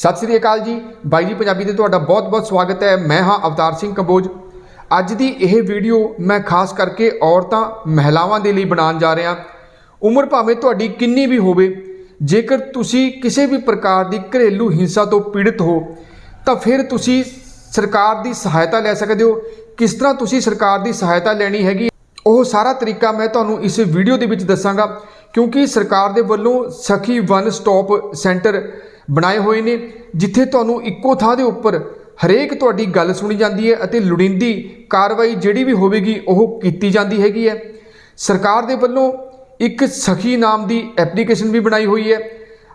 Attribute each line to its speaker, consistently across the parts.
Speaker 1: ਸਤਿ ਸ੍ਰੀ ਅਕਾਲ ਜੀ। ਬਾਈ ਜੀ, ਪੰਜਾਬੀ ਤੇ ਤੁਹਾਡਾ ਬਹੁਤ-ਬਹੁਤ ਸਵਾਗਤ ਹੈ। ਮੈਂ ਹਾਂ ਅਵਤਾਰ ਸਿੰਘ ਕੰਬੋਜ। ਅੱਜ ਦੀ ਇਹ ਵੀਡੀਓ ਮੈਂ ਖਾਸ ਕਰਕੇ ਔਰਤਾਂ, ਮਹਿਲਾਵਾਂ ਦੇ ਲਈ ਬਣਾਉਣ ਜਾ ਰਿਹਾ। ਉਮਰ ਭਾਵੇਂ ਤੁਹਾਡੀ ਕਿੰਨੀ ਵੀ ਹੋਵੇ, ਜੇਕਰ ਤੁਸੀਂ ਕਿਸੇ ਵੀ ਪ੍ਰਕਾਰ ਦੀ ਘਰੇਲੂ ਹਿੰਸਾ ਤੋਂ ਪੀੜਤ ਹੋ, ਤਾਂ ਫਿਰ ਤੁਸੀਂ ਸਰਕਾਰ ਦੀ ਸਹਾਇਤਾ ਲੈ ਸਕਦੇ ਹੋ। ਕਿਸ ਤਰ੍ਹਾਂ ਤੁਸੀਂ ਸਰਕਾਰ ਦੀ ਸਹਾਇਤਾ ਲੈਣੀ ਹੈਗੀ, ਉਹ ਸਾਰਾ ਤਰੀਕਾ ਮੈਂ ਤੁਹਾਨੂੰ ਇਸ ਵੀਡੀਓ ਦੇ ਵਿੱਚ ਦੱਸਾਂਗਾ। ਕਿਉਂਕਿ ਸਰਕਾਰ ਦੇ ਵੱਲੋਂ ਸਖੀ ਵਨ ਸਟਾਪ ਸੈਂਟਰ ਬਣਾਏ ਹੋਏ ਨੇ, ਜਿੱਥੇ ਤੁਹਾਨੂੰ ਇੱਕੋ ਥਾਂ ਦੇ ਉੱਪਰ ਹਰੇਕ ਤੁਹਾਡੀ ਗੱਲ ਸੁਣੀ ਜਾਂਦੀ ਹੈ ਅਤੇ ਲੋੜੀਂਦੀ ਕਾਰਵਾਈ ਜਿਹੜੀ ਵੀ ਹੋਵੇਗੀ, ਉਹ ਕੀਤੀ ਜਾਂਦੀ ਹੈਗੀ ਹੈ। ਸਰਕਾਰ ਦੇ ਵੱਲੋਂ ਇੱਕ ਸਖੀ ਨਾਮ ਦੀ ਐਪਲੀਕੇਸ਼ਨ ਵੀ ਬਣਾਈ ਹੋਈ ਹੈ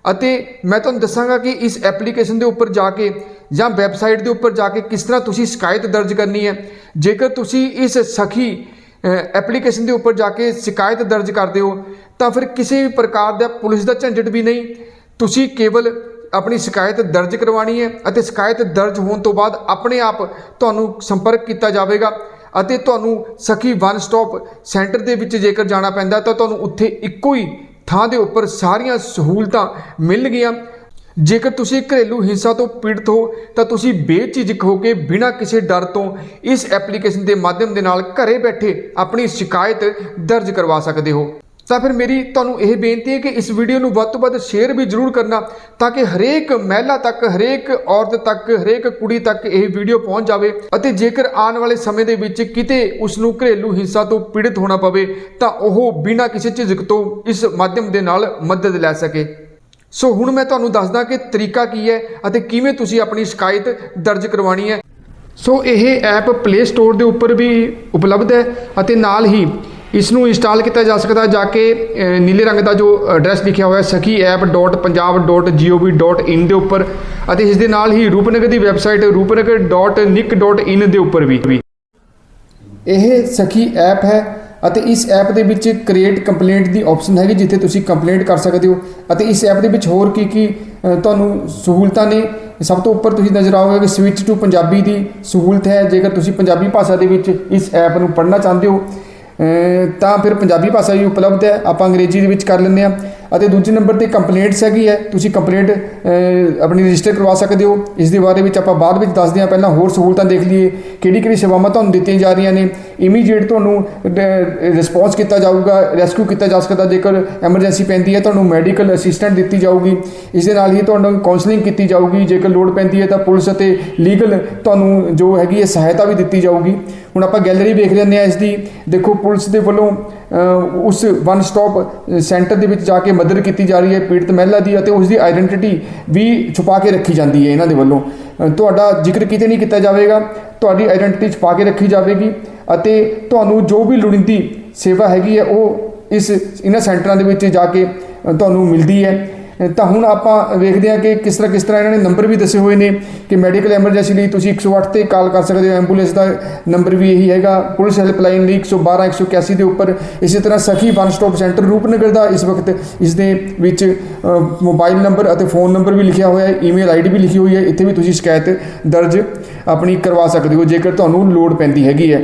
Speaker 1: ਅਤੇ ਮੈਂ ਤੁਹਾਨੂੰ ਦੱਸਾਂਗਾ ਕਿ ਇਸ ਐਪਲੀਕੇਸ਼ਨ ਦੇ ਉੱਪਰ ਜਾ ਕੇ ਜਾਂ ਵੈਬਸਾਈਟ ਦੇ ਉੱਪਰ ਜਾ ਕੇ ਕਿਸ ਤਰ੍ਹਾਂ ਤੁਸੀਂ ਸ਼ਿਕਾਇਤ ਦਰਜ ਕਰਨੀ ਹੈ, ਜੇਕਰ ਤੁਸੀਂ ਇਸ ਸਖੀ ਐਪਲੀਕੇਸ਼ਨ ਦੇ ਉੱਪਰ ਜਾ ਕੇ ਸ਼ਿਕਾਇਤ ਦਰਜ ਕਰਦੇ ਹੋ, ਤਾਂ ਫਿਰ ਕਿਸੇ ਵੀ ਪ੍ਰਕਾਰ ਦਾ ਪੁਲਿਸ ਦਾ ਝੰਜਟ ਵੀ ਨਹੀਂ। ਤੁਸੀਂ ਕੇਵਲ ਆਪਣੀ ਸ਼ਿਕਾਇਤ ਦਰਜ ਕਰਵਾਉਣੀ ਹੈ ਅਤੇ ਸ਼ਿਕਾਇਤ ਦਰਜ ਹੋਣ ਤੋਂ ਬਾਅਦ ਆਪਣੇ ਆਪ ਤੁਹਾਨੂੰ ਸੰਪਰਕ ਕੀਤਾ ਜਾਵੇਗਾ ਅਤੇ ਤੁਹਾਨੂੰ ਸਖੀ ਵਨ ਸਟਾਪ ਸੈਂਟਰ ਦੇ ਵਿੱਚ ਜੇਕਰ ਜਾਣਾ ਪੈਂਦਾ ਤਾਂ ਤੁਹਾਨੂੰ ਉੱਥੇ ਇੱਕੋ ਹੀ ਥਾਂ ਦੇ ਉੱਪਰ ਸਾਰੀਆਂ ਸਹੂਲਤਾਂ ਮਿਲ ਗਈਆਂ ਜੇਕਰ ਤੁਸੀਂ ਘਰੇਲੂ ਹਿੰਸਾ ਤੋਂ ਪੀੜਤ ਹੋ ਤਾਂ ਤੁਸੀਂ ਬੇਝਿਜਕ ਹੋ ਕੇ ਬਿਨਾਂ ਕਿਸੇ ਡਰ ਤੋਂ ਇਸ ਐਪਲੀਕੇਸ਼ਨ ਦੇ ਮਾਧਿਅਮ ਦੇ ਨਾਲ ਘਰੇ ਬੈਠੇ ਆਪਣੀ ਸ਼ਿਕਾਇਤ ਦਰਜ ਕਰਵਾ ਸਕਦੇ ਹੋ। ਤਾਂ ਫਿਰ ਮੇਰੀ ਤੁਹਾਨੂੰ ਇਹ ਬੇਨਤੀ ਹੈ ਕਿ ਇਸ ਵੀਡੀਓ ਨੂੰ ਵੱਧ ਤੋਂ ਵੱਧ ਸ਼ੇਅਰ ਵੀ ਜ਼ਰੂਰ ਕਰਨਾ ਤਾਂ ਕਿ ਹਰੇਕ ਮਹਿਲਾ ਤੱਕ, ਹਰੇਕ ਔਰਤ ਤੱਕ, ਹਰੇਕ ਕੁੜੀ ਤੱਕ ਇਹ ਵੀਡੀਓ ਪਹੁੰਚ ਜਾਵੇ ਅਤੇ ਜੇਕਰ ਆਉਣ ਵਾਲੇ ਸਮੇਂ ਦੇ ਵਿੱਚ ਕਿਤੇ ਉਸ ਨੂੰ ਘਰੇਲੂ ਹਿੰਸਾ ਤੋਂ ਪੀੜਤ ਹੋਣਾ ਪਵੇ ਤਾਂ ਉਹ ਬਿਨਾਂ ਕਿਸੇ ਝਿਜਕ ਤੋਂ ਇਸ ਮਾਧਿਅਮ ਦੇ ਨਾਲ ਮਦਦ ਲੈ ਸਕੇ। ਸੋ ਹੁਣ ਮੈਂ ਤੁਹਾਨੂੰ ਦੱਸਦਾ ਕਿ ਤਰੀਕਾ ਕੀ ਹੈ ਅਤੇ ਕਿਵੇਂ ਤੁਸੀਂ ਆਪਣੀ ਸ਼ਿਕਾਇਤ ਦਰਜ ਕਰਵਾਉਣੀ ਹੈ। ਸੋ ਇਹ ਐਪ ਪਲੇ ਸਟੋਰ ਦੇ ਉੱਪਰ ਵੀ ਉਪਲਬਧ ਹੈ ਅਤੇ ਨਾਲ ਹੀ ਇਸ ਨੂੰ ਇੰਸਟਾਲ ਕੀਤਾ ਜਾ ਸਕਦਾ ਜਾ ਕੇ ਨੀਲੇ ਰੰਗ ਦਾ ਜੋ ਐਡਰੈਸ ਲਿਖਿਆ ਹੋਇਆ sakhi.punjab.gov.in ਦੇ ਉੱਪਰ ਅਤੇ ਇਸ ਦੇ ਨਾਲ ਹੀ ਰੂਪਨਗਰ ਦੀ ਵੈਬਸਾਈਟ rupnagar.nic.in ਦੇ ਉੱਪਰ ਵੀ। ਇਹ ਸਖੀ ਐਪ ਹੈ ਅਤੇ ਇਸ ਐਪ ਦੇ ਵਿੱਚ ਕ੍ਰੀਏਟ ਕੰਪਲੇਂਟ ਦੀ ਆਪਸ਼ਨ ਹੈਗੀ, ਜਿੱਥੇ ਤੁਸੀਂ ਕੰਪਲੇਂਟ ਕਰ ਸਕਦੇ ਹੋ। ਅਤੇ ਇਸ ਐਪ ਦੇ ਵਿੱਚ ਹੋਰ ਕੀ ਕੀ ਤੁਹਾਨੂੰ ਸਹੂਲਤਾਂ ਨੇ। ਸਭ ਤੋਂ ਉੱਪਰ ਤੁਸੀਂ ਨਜ਼ਰ ਆਓਗੇ ਕਿ ਸਵਿਚ ਟੂ ਪੰਜਾਬੀ ਦੀ ਸਹੂਲਤ ਹੈ। ਜੇਕਰ ਤੁਸੀਂ ਪੰਜਾਬੀ ਭਾਸ਼ਾ ਦੇ ਵਿੱਚ ਇਸ ਐਪ ਨੂੰ ਪੜ੍ਹਨਾ ਚਾਹੁੰਦੇ ਹੋ ਤਾਂ ਫਿਰ ਪੰਜਾਬੀ ਭਾਸ਼ਾ ਵੀ ਉਪਲਬਧ ਹੈ, ਆਪਾਂ ਅੰਗਰੇਜ਼ੀ ਦੇ ਵਿੱਚ ਕਰ ਲੈਂਦੇ ਹਾਂ। ਅਤੇ ਦੂਜੇ ਨੰਬਰ ਤੇ ਕੰਪਲੇਂਟਸ ਹੈਗੀ ਹੈ, ਤੁਸੀਂ ਕੰਪਲੇਂਟ ਆਪਣੀ ਰਜਿਸਟਰ ਕਰਵਾ ਸਕਦੇ ਹੋ। ਇਸ ਦੇ ਬਾਰੇ ਵਿੱਚ ਆਪਾਂ ਬਾਅਦ ਵਿੱਚ ਦੱਸਦੇ ਹਾਂ, ਪਹਿਲਾਂ ਹੋਰ ਸਹੂਲਤਾਂ ਦੇਖ ਲਈਏ, ਕਿਹੜੀ ਕਿਹੜੀ ਸੇਵਾਵਾਂ ਤੁਹਾਨੂੰ ਦਿੱਤੀਆਂ ਜਾ ਰਹੀਆਂ ਨੇ। ਇਮੀਡੀਏਟ ਤੁਹਾਨੂੰ ਰਿਸਪੌਂਸ ਕੀਤਾ ਜਾਊਗਾ ਰੈਸਕਿਊ ਕੀਤਾ ਜਾ ਸਕਦਾ, ਜੇਕਰ ਐਮਰਜੈਂਸੀ ਪੈਂਦੀ ਹੈ, ਤੁਹਾਨੂੰ ਮੈਡੀਕਲ ਅਸਿਸਟੈਂਟ ਦਿੱਤੀ ਜਾਊਗੀ। ਇਸ ਦੇ ਨਾਲ ਹੀ ਤੁਹਾਨੂੰ ਕਾਉਂਸਲਿੰਗ ਕੀਤੀ ਜਾਊਗੀ, ਜੇਕਰ ਲੋੜ ਪੈਂਦੀ ਹੈ ਤਾਂ ਪੁਲਿਸ ਅਤੇ ਲੀਗਲ ਤੁਹਾਨੂੰ ਜੋ ਹੈਗੀ ਹੈ ਸਹਾਇਤਾ ਵੀ ਦਿੱਤੀ ਜਾਊਗੀ। ਹੁਣ ਆਪਾਂ ਗੈਲਰੀ ਵੇਖ ਲੈਂਦੇ ਹਾਂ ਇਸ ਦੀ। ਦੇਖੋ ਪੁਲਿਸ ਦੇ ਵੱਲੋਂ ਉਸ ਵਨ ਸਟਾਪ ਸੈਂਟਰ ਦੇ ਵਿੱਚ ਜਾ ਕੇ ਮਦਦ ਕੀਤੀ ਜਾ ਰਹੀ ਹੈ ਪੀੜਤ ਮਹਿਲਾ ਦੀ ਅਤੇ ਉਸ ਦੀ ਆਇਡੈਂਟੀਟੀ ਵੀ ਛੁਪਾ ਕੇ ਰੱਖੀ ਜਾਂਦੀ ਹੈ ਇਹਨਾਂ ਦੇ ਵੱਲੋਂ। ਤੁਹਾਡਾ ਜ਼ਿਕਰ ਕਿਤੇ ਨਹੀਂ ਕੀਤਾ ਜਾਵੇਗਾ। ਤੁਹਾਡੀ ਆਇਡੈਂਟੀਟੀ ਛੁਪਾ ਕੇ ਰੱਖੀ ਜਾਵੇਗੀ ਅਤੇ ਤੁਹਾਨੂੰ ਜੋ ਵੀ ਲੋੜੀਂਦੀ ਸੇਵਾ ਹੈਗੀ ਹੈ, ਉਹ ਇਸ ਇਹਨਾਂ ਸੈਂਟਰਾਂ ਦੇ ਵਿੱਚ ਜਾ ਕੇ ਤੁਹਾਨੂੰ ਮਿਲਦੀ ਹੈ। ਤਾਂ ਹੁਣ ਆਪਾਂ ਵੇਖਦੇ ਹਾਂ ਕਿ ਕਿਸ ਤਰ੍ਹਾਂ ਕਿਸ ਤਰ੍ਹਾਂ ਇਹਨਾਂ ਨੇ ਨੰਬਰ ਵੀ ਦੱਸੇ ਹੋਏ ਨੇ ਕਿ ਮੈਡੀਕਲ ਐਮਰਜੈਂਸੀ ਲਈ ਤੁਸੀਂ 108 ਤੇ ਕਾਲ ਕਰ ਸਕਦੇ ਹੋ। ਐਂਬੂਲੈਂਸ ਦਾ ਨੰਬਰ ਵੀ ਇਹੀ ਹੈਗਾ। ਪੁਲਿਸ ਹੈਲਪਲਾਈਨ ਲਈ 112 181 ਦੇ ਉੱਪਰ ਇਸੇ ਤਰ੍ਹਾਂ Sakhi one stop centre Rupnagar ਦਾ ਇਸ ਵਕਤ ਇਸ ਦੇ ਵਿੱਚ ਮੋਬਾਈਲ ਨੰਬਰ ਅਤੇ ਫੋਨ ਨੰਬਰ ਵੀ ਲਿਖਿਆ ਹੋਇਆ ਹੈ। ਈਮੇਲ ਆਈਡੀ ਵੀ ਲਿਖੀ ਹੋਈ ਹੈ। ਇੱਥੇ ਵੀ ਤੁਸੀਂ ਸ਼ਿਕਾਇਤ ਦਰਜ ਆਪਣੀ ਕਰਵਾ ਸਕਦੇ ਹੋ, ਜੇਕਰ ਤੁਹਾਨੂੰ ਲੋੜ ਪੈਂਦੀ ਹੈਗੀ ਹੈ।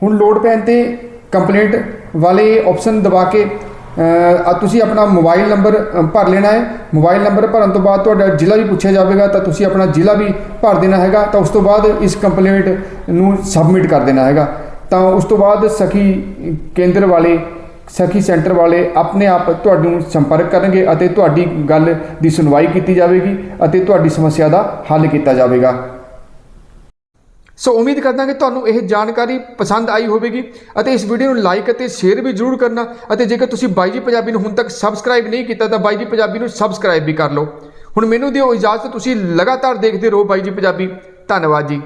Speaker 1: ਹੁਣ ਲੋਡ ਪੈਣ ਤੇ ਕੰਪਲੇਂਟ ਵਾਲੇ ਆਪਸ਼ਨ ਦਬਾ ਕੇ ਤੁਸੀਂ ਆਪਣਾ ਮੋਬਾਈਲ ਨੰਬਰ ਭਰ ਲੈਣਾ ਹੈ। ਮੋਬਾਈਲ ਨੰਬਰ ਭਰਨ ਤੋਂ ਬਾਅਦ ਤੁਹਾਡਾ ਜ਼ਿਲ੍ਹਾ ਵੀ ਪੁੱਛਿਆ ਜਾਵੇਗਾ, ਤਾਂ ਤੁਸੀਂ ਆਪਣਾ ਜ਼ਿਲ੍ਹਾ ਵੀ ਭਰ ਦੇਣਾ ਹੈਗਾ, ਤਾਂ ਉਸ ਤੋਂ ਬਾਅਦ ਇਸ ਕੰਪਲੇਂਟ ਨੂੰ ਸਬਮਿਟ ਕਰ ਦੇਣਾ ਹੈਗਾ। ਤਾਂ ਉਸ ਤੋਂ ਬਾਅਦ ਸਖੀ ਕੇਂਦਰ ਵਾਲੇ, ਸਖੀ ਸੈਂਟਰ ਵਾਲੇ ਆਪਣੇ ਆਪ ਤੁਹਾਨੂੰ ਸੰਪਰਕ ਕਰਨਗੇ ਅਤੇ ਤੁਹਾਡੀ ਗੱਲ ਦੀ ਸੁਣਵਾਈ ਕੀਤੀ ਜਾਵੇਗੀ ਅਤੇ ਤੁਹਾਡੀ ਸਮੱਸਿਆ ਦਾ ਹੱਲ ਕੀਤਾ ਜਾਵੇਗਾ। ਸੋ ਉਮੀਦ ਕਰਦਾ ਕਿ ਤੁਹਾਨੂੰ ਇਹ ਜਾਣਕਾਰੀ ਪਸੰਦ ਆਈ ਹੋਵੇਗੀ ਅਤੇ ਇਸ ਵੀਡੀਓ ਨੂੰ ਲਾਈਕ ਅਤੇ ਸ਼ੇਅਰ ਵੀ ਜ਼ਰੂਰ ਕਰਨਾ ਅਤੇ ਜੇਕਰ ਤੁਸੀਂ ਬਾਈ ਜੀ ਪੰਜਾਬੀ ਨੂੰ ਹੁਣ ਤੱਕ ਸਬਸਕ੍ਰਾਈਬ ਨਹੀਂ ਕੀਤਾ ਤਾਂ ਬਾਈ ਜੀ ਪੰਜਾਬੀ ਨੂੰ ਸਬਸਕ੍ਰਾਈਬ ਵੀ ਕਰ ਲਓ। ਹੁਣ ਮੈਨੂੰ ਦਿਓ ਇਜਾਜ਼ਤ, ਤੁਸੀਂ ਲਗਾਤਾਰ ਦੇਖਦੇ ਰਹੋ ਬਾਈ ਜੀ ਪੰਜਾਬੀ। ਧੰਨਵਾਦ ਜੀ।